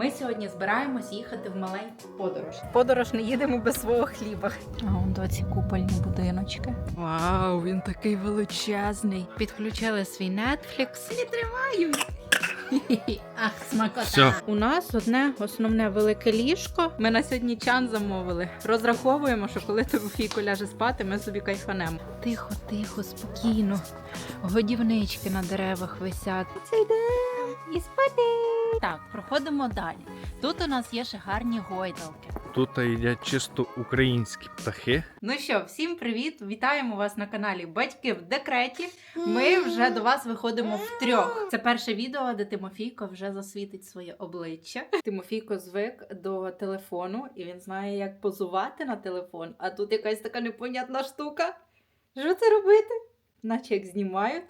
Ми сьогодні збираємось їхати в маленьку подорож. Подорож не їдемо без свого хліба. А он доці купольні будиночки. Вау, він такий величезний. Підключили свій Netflix. Не тримаю. Ах, смакота. Всьо. У нас одне основне велике ліжко. Ми на сьогодні чан замовили. Розраховуємо, що коли Тимофійко ляже спати, ми собі кайфанемо. Тихо, тихо, спокійно. Годівнички на деревах висять. Це йде і спати. Так, проходимо далі. Тут у нас є ще гарні гойдалки. Тут їдять чисто українські птахи. Ну що, всім привіт! Вітаємо вас на каналі Батьки в декреті. Ми вже до вас виходимо втрьох. Це перше відео, де Тимофійко вже засвітить своє обличчя. Тимофійко звик до телефону і він знає, як позувати на телефон. А тут якась така непонятна штука. Що це робити? Наче як знімають,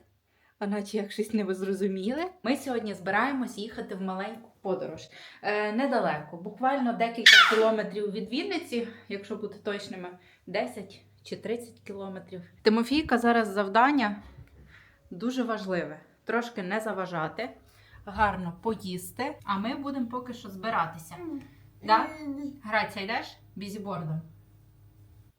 а наче як щось не ви зрозуміли. Ми сьогодні збираємось їхати в маленьку подорож. Е, недалеко, буквально декілька кілометрів від Вінниці, якщо бути точними, 10 чи 30 кілометрів. Тимофійка зараз завдання дуже важливе. Трошки не заважати, гарно поїсти, а ми будемо поки що збиратися. Да? Грація йдеш? Бізібордом.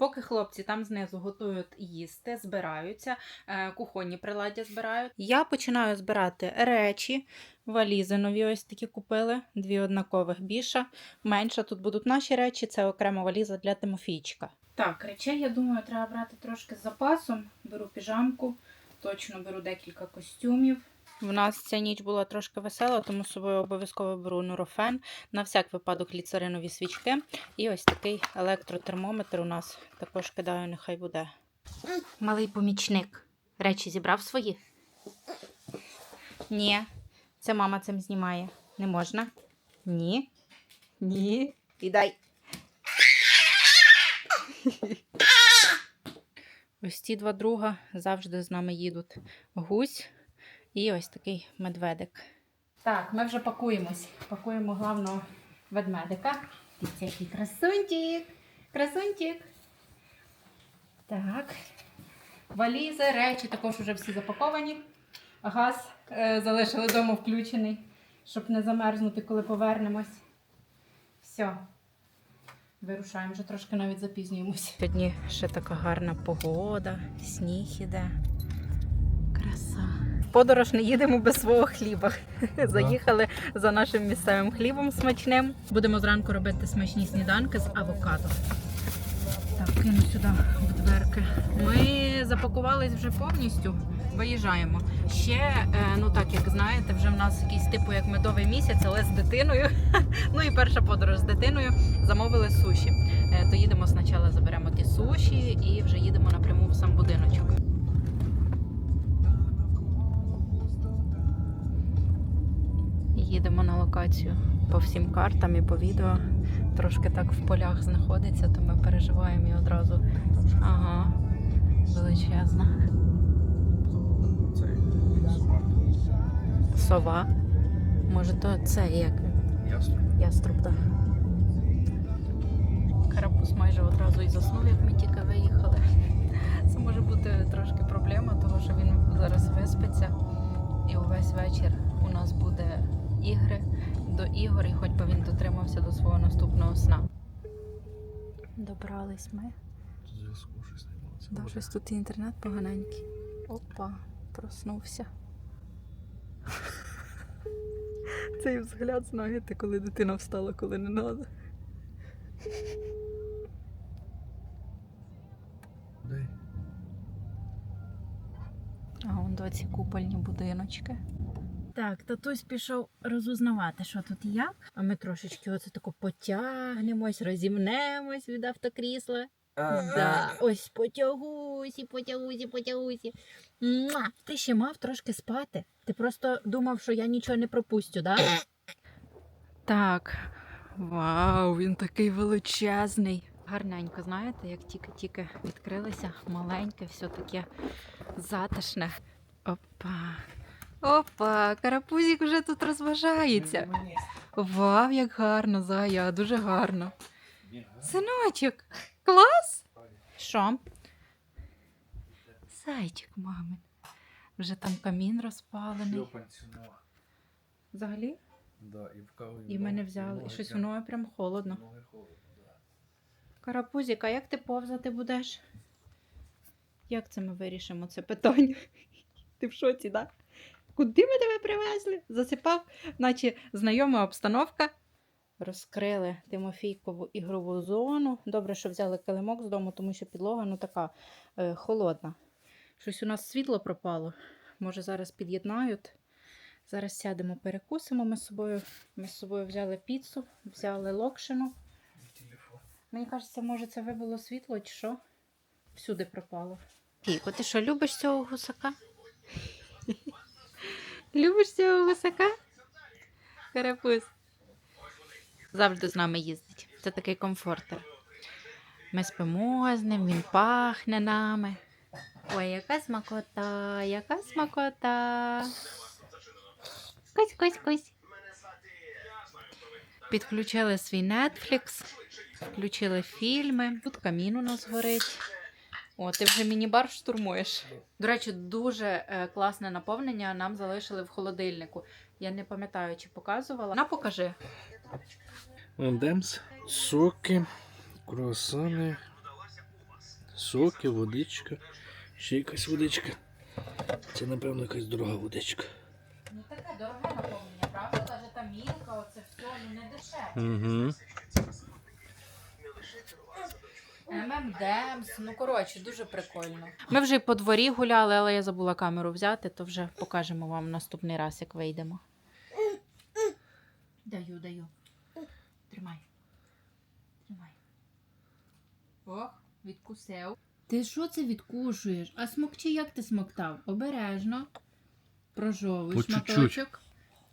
Поки хлопці там знизу готують їсти, збираються, е, кухонні приладдя збирають. Я починаю збирати речі, валізи нові ось такі купили, дві однакових більша. Менша тут будуть наші речі, це окрема валіза для Тимофійчика. Так, речей, я думаю, треба брати трошки з запасом. Беру піжамку, точно беру декілька костюмів. В нас ця ніч була трошки весела, тому з собою обов'язково беру нурофен, на всяк випадок ліцеринові свічки. І ось такий електротермометр у нас також кидаю, нехай буде. Малий помічник. Речі зібрав свої. Ні, це мама цим знімає. Не можна. Ні. Ні. Віддай. Ось ці два друга завжди з нами їдуть. Гусь і ось такий медведик. Так, ми вже пакуємось. Пакуємо главного ведмедика. Дивіться, який красунчик. Красунчик. Так. Валізи, речі також вже всі запаковані. Газ е, залишили вдома включений, щоб не замерзнути, коли повернемось. Все. Вирушаємо, вже трошки навіть запізнюємось. Сьогодні ще така гарна погода, сніг іде. Краса. Подорож не їдемо без свого хліба. Заїхали за нашим місцевим хлібом смачним. Будемо зранку робити смачні сніданки з авокадо. Так, кину сюди в дверки. Ми запакувались вже повністю. Виїжджаємо. Ще, е, ну так як знаєте, вже в нас якийсь типу як медовий місяць, але з дитиною. ну і перша подорож з дитиною. Замовили суші. Е, то їдемо спочатку, заберемо ті суші і вже їдемо напряму в сам будиночок. Їдемо на локацію по всім картам і по відео. Трошки так в полях знаходиться, то ми переживаємо і одразу. Ага, величезна. Сова. Може, то це як Ясно. яструб, так. Карапуз майже одразу і заснув, як ми тільки виїхали. Це може бути трошки проблема, тому що він зараз виспиться. І увесь вечір у нас буде ігри до ігор, і хоч би він дотримався до свого наступного сна. Добрались ми. Зв'язку щось не було. Да, щось тут і інтернет поганенький. Опа, проснувся. Цей взгляд, знаєте, коли дитина встала, коли не треба. А вон доці купольні будиночки. Так, татусь пішов розузнавати, що тут і як. А ми трошечки оце тако потягнемось, розімнемось від автокрісла. Да, ось потягусі, потягусі, потягусі. Муа! Ти ще мав трошки спати. Ти просто думав, що я нічого не пропустю, да? Так. Вау, він такий величезний. Гарненько, знаєте, як тільки-тільки відкрилися, маленьке, все таке затишне. Опа. Опа, карапузик вже тут розважається. Вау, як гарно, Зая, дуже гарно. Синочок, клас? Що? Зайчик, мамин. Вже там камін розпалений. Взагалі? Да, і в каву. І ми взяли. І щось воно прям холодно. Да. Карапузіка, як ти повзати будеш? Як це ми вирішимо це питання? Ти в шоці, так? Да? Куди ми тебе привезли? Засипав, наче знайома обстановка. Розкрили Тимофійкову ігрову зону. Добре, що взяли килимок з дому, тому що підлога ну така е, холодна. Щось у нас світло пропало. Може, зараз під'єднають. Зараз сядемо, перекусимо ми з собою. Ми з собою взяли піцу, взяли локшину. Мені кажеться, може, це вибило світло чи що? Всюди пропало. Кіко, ти що, любиш цього гусака? Любиш цього гусака? Карапуз. Завжди з нами їздить. Це такий комфортер. Ми спимо з ним, він пахне нами. Ой, яка смакота, яка смакота. Кусь, кусь, кусь. Підключили свій Netflix, включили фільми. Тут камін у нас горить. О, ти вже міні-бар штурмуєш. До речі, дуже е, класне наповнення нам залишили в холодильнику. Я не пам'ятаю, чи показувала. На покажи. Демс, соки, круасани, соки, водичка. Ще якась водичка. Це, напевно, якась дорога водичка. Ну таке дороге наповнення, правда? Каже, та мілка, оце все ну, не дешеве. Угу. ММДМС, ну коротше, дуже прикольно. Ми вже й по дворі гуляли, але я забула камеру взяти, то вже покажемо вам наступний раз, як вийдемо. Даю, даю. Тримай. Тримай. Ох, відкусив. Ти що це відкушуєш? А смокчи як ти смоктав? Обережно. Прожовуй По чуть-чуть. шматочок.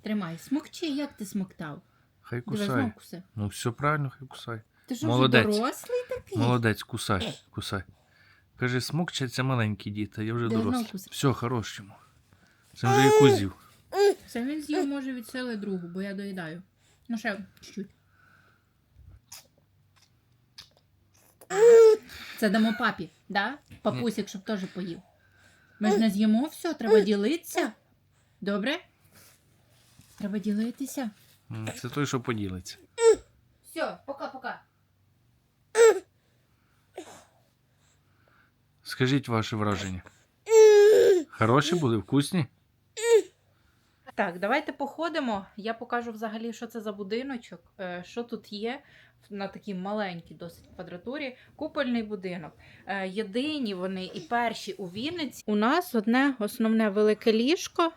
Тримай. Смокчи, як ти смоктав? Хай Диви, кусай. знов куси. Ну, все правильно, хай кусай. Ти що Молодець. вже дорослий такий? Молодець, кусай, кусай. Кажи, смокчаться маленькі діти, я вже дорослий. кусай? Все, хорош йому. Це вже яку з'їв. Це він з'їв може від сили другу, бо я доїдаю. Ну ще чуть-чуть. Це дамо папі, да? Папусік, щоб теж поїв. Ми ж не з'їмо все, треба ділитися. Добре? Треба ділитися. М, Це той, що поділиться. Все, пока-пока. Скажіть ваше враження. Хороші були, вкусні? Так, давайте походимо. Я покажу взагалі, що це за будиночок, е, що тут є на такій маленькій досить квадратурі. Купольний будинок. Е, Єдині вони і перші у Вінниці. У нас одне основне велике ліжко,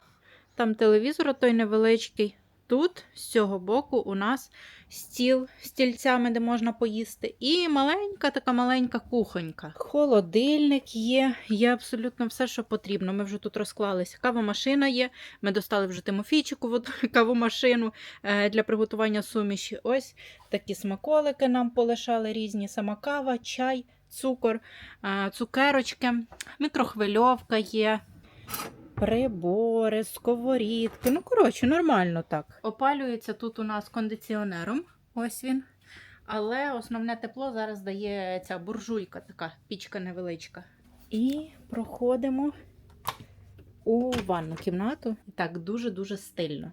там телевізор той невеличкий. Тут з цього боку у нас стіл з стільцями, де можна поїсти, і маленька така маленька кухонька. Холодильник є, є абсолютно все, що потрібно. Ми вже тут розклалися. Кавомашина є. Ми достали вже Тимофійчику кавомашину е, для приготування суміші. Ось такі смаколики нам полишали різні: сама кава, чай, цукор, е, цукерочки, мікрохвильовка є. Прибори, сковорідки. Ну, коротше, нормально так. Опалюється тут у нас кондиціонером. Ось він. Але основне тепло зараз дає ця буржуйка, така пічка невеличка. І проходимо у ванну кімнату. Так, дуже-дуже стильно.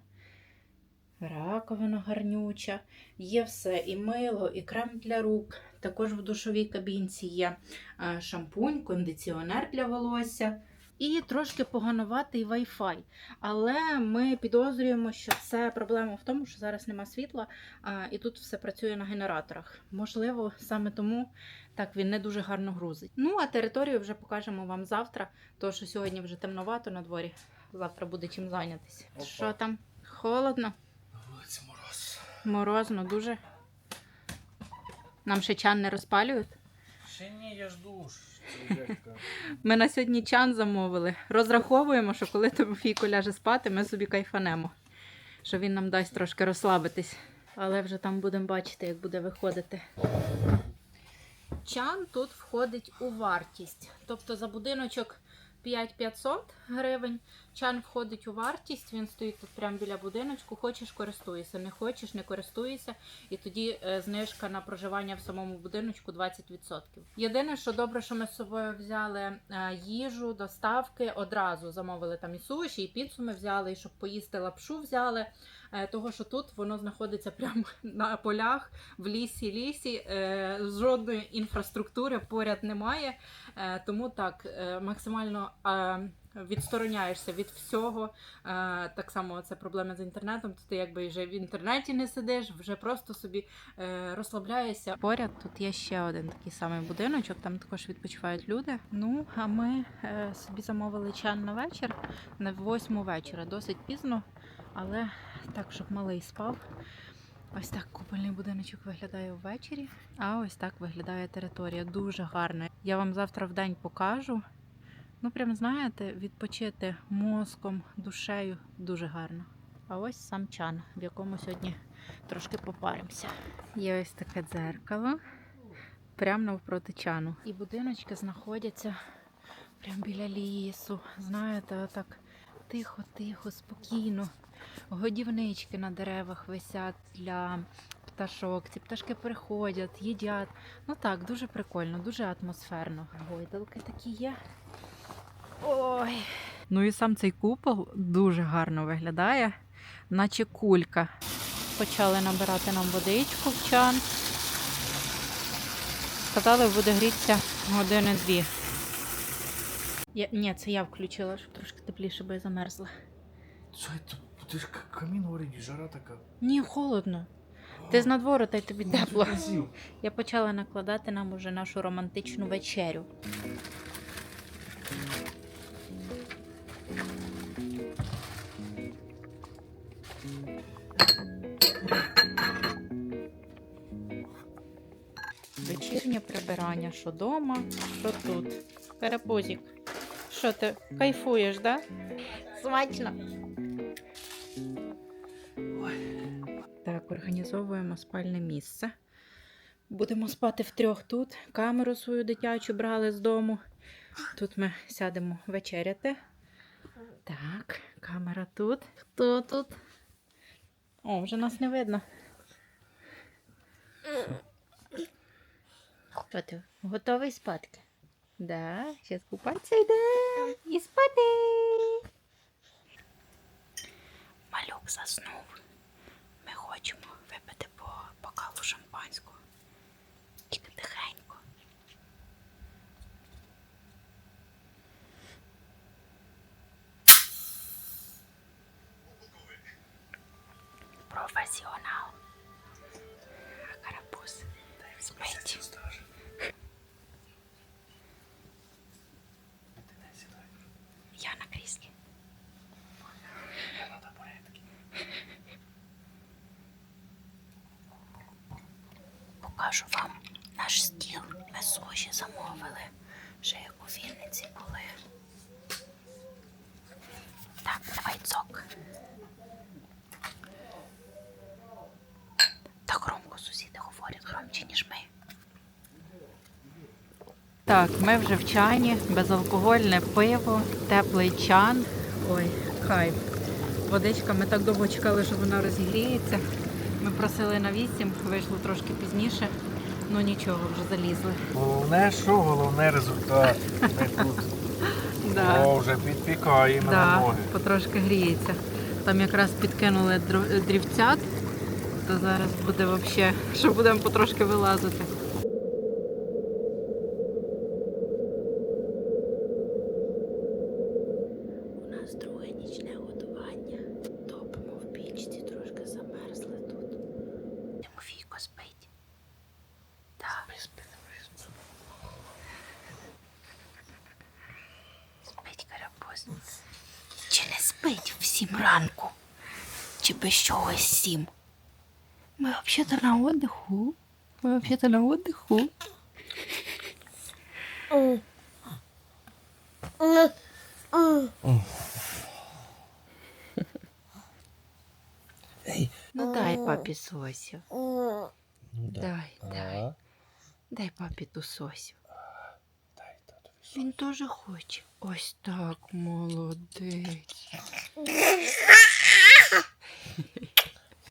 Раковина гарнюча, є все і мило, і крем для рук. Також в душовій кабінці є е, шампунь, кондиціонер для волосся і трошки погануватий Wi-Fi. Але ми підозрюємо, що це проблема в тому, що зараз нема світла, а, і тут все працює на генераторах. Можливо, саме тому так він не дуже гарно грузить. Ну а територію вже покажемо вам завтра, тому що сьогодні вже темновато на дворі. Завтра буде чим зайнятися. Опа. Що там? Холодно, На вулиці мороз. морозно, дуже. Нам ще чан не розпалюють. Ще ні, я жду. Ми на сьогодні чан замовили. Розраховуємо, що коли Тимофійко ляже спати, ми собі кайфанемо. Що він нам дасть трошки розслабитись. Але вже там будемо бачити, як буде виходити. Чан тут входить у вартість. Тобто за будиночок 5500 гривень. Чан входить у вартість, він стоїть тут прямо біля будиночку. Хочеш користуйся, не хочеш, не користуйся. І тоді е, знижка на проживання в самому будиночку 20%. Єдине, що добре, що ми з собою взяли е, їжу, доставки, одразу замовили там і суші, і піцу ми взяли, і щоб поїсти лапшу взяли. Е, Того, що тут воно знаходиться прямо на полях, в лісі, лісі, е, жодної інфраструктури поряд немає. Е, Тому так максимально відстороняєшся від всього. Так само це проблема з інтернетом. то Ти якби вже в інтернеті не сидиш, вже просто собі розслабляєшся. Поряд тут є ще один такий самий будиночок, там також відпочивають люди. Ну а ми собі замовили чан на вечір на восьму вечора, досить пізно, але так, щоб малий спав. Ось так купольний будиночок виглядає ввечері, а ось так виглядає територія. Дуже гарно. Я вам завтра в день покажу. Ну, прям знаєте, відпочити мозком, душею дуже гарно. А ось сам чан, в якому сьогодні трошки попаримося. Є ось таке дзеркало, прямо навпроти чану. І будиночки знаходяться прямо біля лісу. Знаєте, отак тихо-тихо, спокійно. Годівнички на деревах висять для пташок. Ці пташки приходять, їдять. Ну так, дуже прикольно, дуже атмосферно. Гойдалки такі є. Ой. Ну і сам цей купол дуже гарно виглядає, наче кулька. Почали набирати нам водичку в чан. Сказали, буде грітися години-дві. Ні, це я включила, щоб трошки тепліше, бо замерзла. Що це? Ти ж камін горить, жара така. Ні, холодно. Ти з надвору, та й тобі тепло. Я почала накладати нам уже нашу романтичну вечерю. Вечірнє прибирання, що дома, що тут. Перепузик. Що ти кайфуєш, да? Смачно. Так, організовуємо спальне місце. Будемо спати втрьох тут. Камеру свою дитячу брали з дому. Тут ми сядемо вечеряти. Так, камера тут. Хто тут? О, вже нас не видно. Що ти? Готовий спадки? Да, зараз купатися йде і спати. Малюк заснув. Ми хочемо випити по бокалу шампанського. Тільки тихенько. Професіонал. А карапуз спить. Я на кріслі. Покажу вам наш стіл. Ми суші замовили, ще як у Вінниці були. Так, давай цок. Так громко сусіди говорять громче, ніж ми. Так, ми вже в чані, безалкогольне пиво, теплий чан. Ой, кайф. Водичка, ми так довго чекали, що вона розігріється. Ми просили на 8, вийшло трошки пізніше. Ну нічого, вже залізли. Головне, що головне результат. Ми тут. Да. О, вже підпікає мене Да, ноги. потрошки гріється. Там якраз підкинули дрівцят, то зараз буде взагалі, що будемо потрошки вилазити. У нас друге нічне годування. Топимо в пічці, трошки замерзли тут. Тимофійко спить. Так. Спить карапуз. Чи не спить в сім ранку? Чи без чогось сім? Ми взагалі-то на отдиху. Ми взагалі-то на отдиху. Ей. Ну дай папі сосю. Ну, да. Дай, дай. Дай папі ту сосю. Він теж хоче. Ось так, молодець.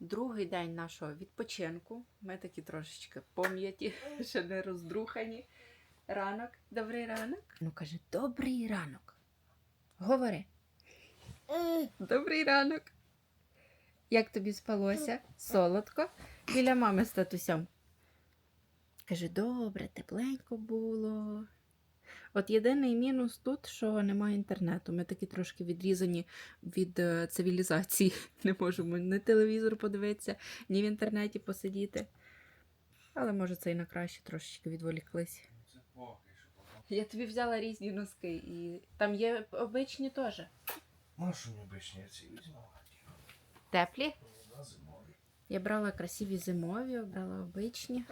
Другий день нашого відпочинку. Ми такі трошечки пом'яті, ще не роздрухані. Ранок. Добрий ранок. Ну каже, добрий ранок. Говори. Добрий ранок. Як тобі спалося? Солодко? Біля мами з татусем. Каже, добре, тепленько було. От єдиний мінус тут, що немає інтернету. Ми такі трошки відрізані від е, цивілізації. Не можемо ні телевізор подивитися, ні в інтернеті посидіти. Але може це і на краще трошечки відволіклись. Я тобі взяла різні носки, і там є обичні теж. Машу необичні ці візьму. Теплі. Зимові. Я брала красиві зимові, брала обичні.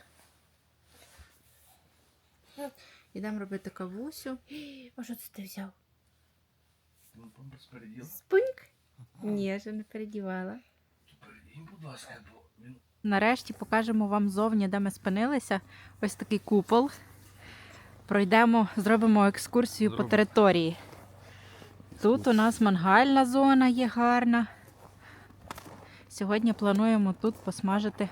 Ідемо робити кавусю. А що це ти взяв? Спуньк? Ні, я ще не передівала. Будь ласка, бо він Нарешті покажемо вам зовні, де ми спинилися. Ось такий купол. Пройдемо, зробимо екскурсію по території. Тут у нас мангальна зона є гарна. Сьогодні плануємо тут посмажити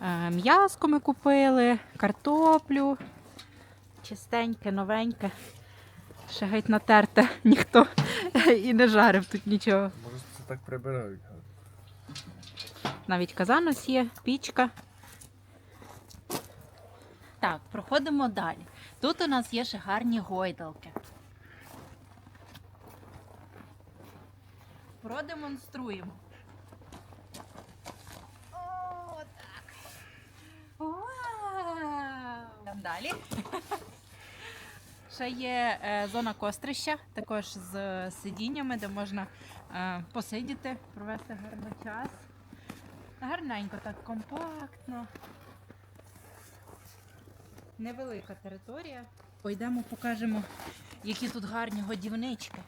е, м'яско ми купили, картоплю. Чистеньке, новеньке. Ще геть натерте, ніхто і не жарив тут нічого. може це так прибирають. Навіть казан ось є, пічка. Так, проходимо далі. Тут у нас є ще гарні гойдалки. Продемонструємо. О, так. Вау! Там далі. Ще є е, зона кострища, також з сидіннями, де можна е, посидіти, провести гарний час. Гарненько, так компактно. Невелика територія. Пойдемо, покажемо, які тут гарні годівнички.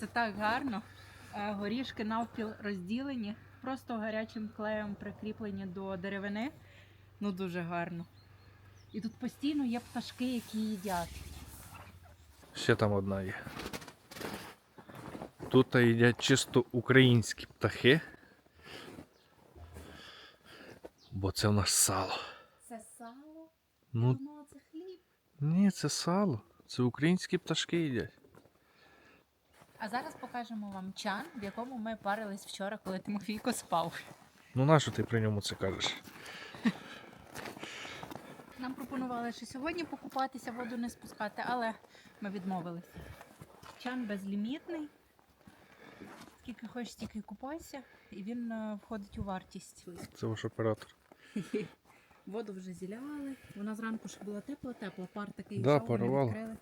Це так гарно. Е, Горішки навпіл розділені, просто гарячим клеєм прикріплені до деревини. Ну, дуже гарно. І тут постійно є пташки, які їдять. Ще там одна є. Тут їдять чисто українські птахи. Бо це в нас сало. Це сало, Ну, воно це хліб. ні, це сало. Це українські пташки їдять. А зараз покажемо вам чан, в якому ми парились вчора, коли Тимофійко спав. Ну нащо ти при ньому це кажеш? Нам пропонували ще сьогодні покупатися, воду не спускати, але ми відмовились. Чан безлімітний. Скільки хочеш, стільки купайся, і він е, входить у вартість. Це ваш оператор. Воду вже зіляли. Вона зранку ще була тепла-тепла, пар такий Да, йшов, ми парувало. відкрили.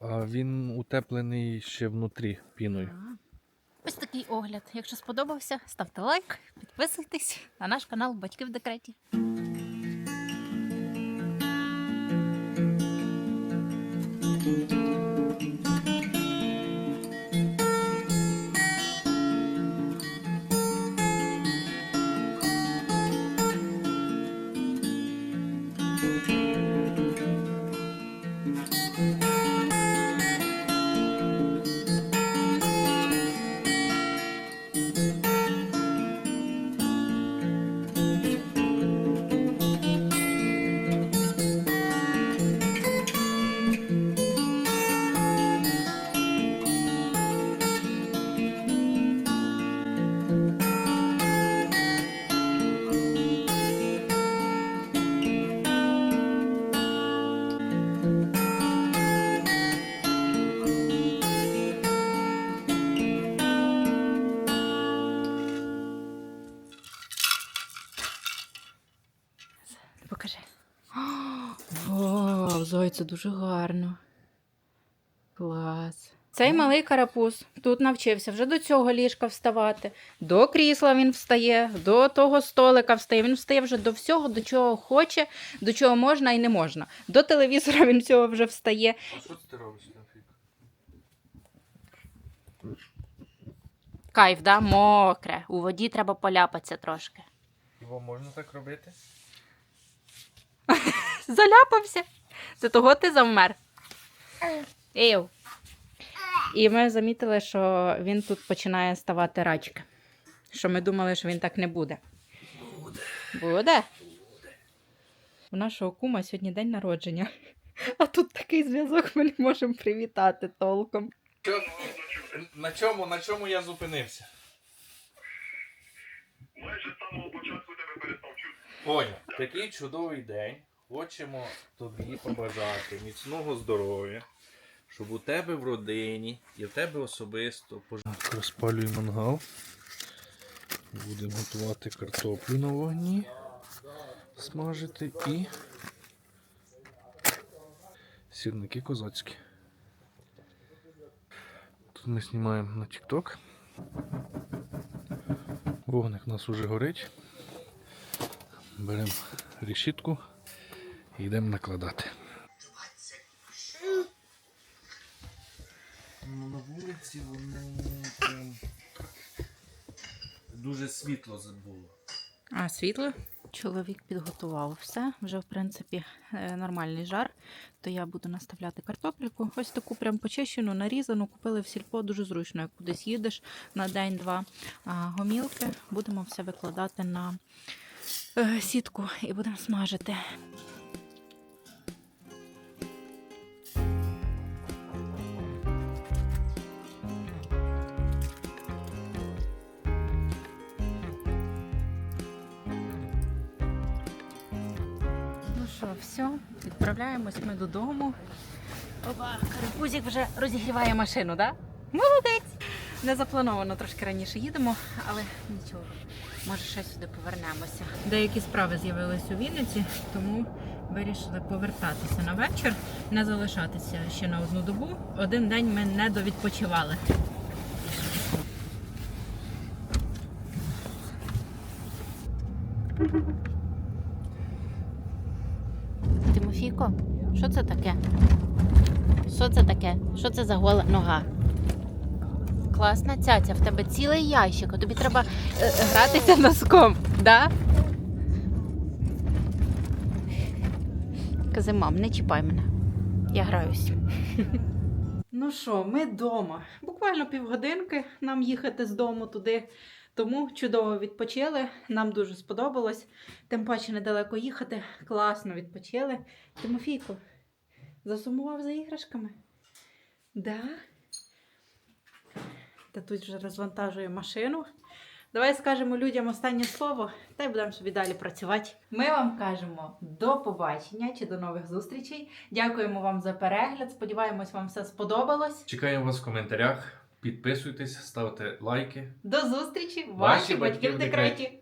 А він утеплений ще внутрі піною. Ось такий огляд. Якщо сподобався, ставте лайк, підписуйтесь на наш канал Батьки в декреті. Це дуже гарно. Клас. Цей малий карапуз тут навчився вже до цього ліжка вставати, до крісла він встає, до того столика встає. Він встає вже до всього, до чого хоче, до чого можна і не можна. До телевізора він цього вже встає. А що ти робиш, Нафік? Кайф, да? Мокре. У воді треба поляпатися трошки. Його можна так робити? Заляпався. Це того ти завмер. Ів. І ми замітили, що він тут починає ставати рачки. Що ми думали, що він так не буде. Буде. Буде? У нашого кума сьогодні день народження. А тут такий зв'язок ми не можемо привітати толком. Що? на чому, на чому я зупинився? Майже з самого початку тебе перестав чути. Поняв. Такий чудовий день. Хочемо тобі побажати міцного здоров'я, щоб у тебе в родині і в тебе особисто пож- Розпалюй мангал. Будемо готувати картоплю на вогні, смажити і сірники козацькі. Тут ми знімаємо на TikTok. Вогник у нас уже горить. Беремо решітку йдемо накладати. Ну, на вулиці воно прям дуже світло було. А світло? Чоловік підготував все. Вже, в принципі, е, нормальний жар. То я буду наставляти картопельку. Ось таку прям почищену, нарізану. Купили в сільпо дуже зручно, як кудись їдеш на день-два. А гомілки будемо все викладати на е, сітку і будемо смажити. Відправляємось ми додому. Опа, Карапузик вже розігріває машину, так? Да? Молодець! Не заплановано трошки раніше їдемо, але нічого. Може, ще сюди повернемося. Деякі справи з'явились у Вінниці, тому вирішили повертатися на вечір, не залишатися ще на одну добу. Один день ми не довідпочивали. Тимофійко, що це таке? Що це таке? Що це за гола нога? Класна цяця, в тебе цілий ящик, а тобі треба е, гратися носком, да? Кази, мам, не чіпай мене. Я граюсь. Ну що, ми вдома. Буквально півгодинки нам їхати з дому туди. Тому чудово відпочили. Нам дуже сподобалось. Тим паче недалеко їхати. Класно відпочили. Тимофійко, засумував за іграшками? Да? Та тут вже розвантажує машину. Давай скажемо людям останнє слово, та й будемо собі далі працювати. Ми вам кажемо до побачення чи до нових зустрічей. Дякуємо вам за перегляд. Сподіваємось, вам все сподобалось. Чекаємо вас в коментарях. Підписуйтесь, ставте лайки. До зустрічі, Ваші ваші батьки в декреті.